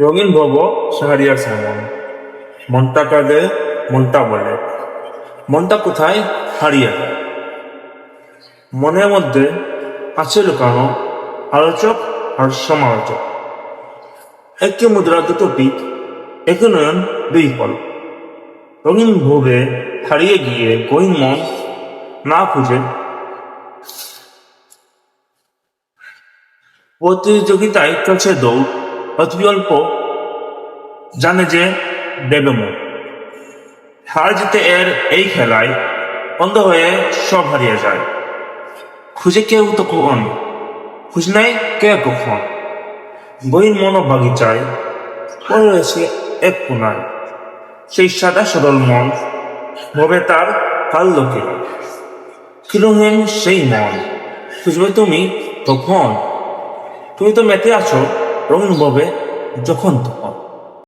রঙিন ভব সাহারিয়ার সামন। মনটা কাঁদে মনটা বলে। মনটা কোথায়? হারিয়ে। মনের মধ্যে আছে লুকানো আলোচক আর সমালোচক। একটি মুদ্রা দুটো পিক একই নয়ন, দুই ফল। রঙিন ভোগে হারিয়ে গিয়ে গহীন মন না খুঁজে। প্রতিযোগিতায় চলছে দৌড়। অতি অল্প জানে যে দেবে মন। হার জিতে এর এই খেলায় অন্ধ হয়ে সব হারিয়ে যায়। খুঁজে কেউ তো কখন, খুঁজ নাই কে কখন। বইন মনো বাগিচায় পড়ে রয়েছে এক কোনায় সেই সাদা সরল মন, ভবে তার কাল লোকে। কিলোহীন সেই মন, খুঁজবে তুমি তখন তুমি তো মেতে আছো রঙিন ভবে যখন তখন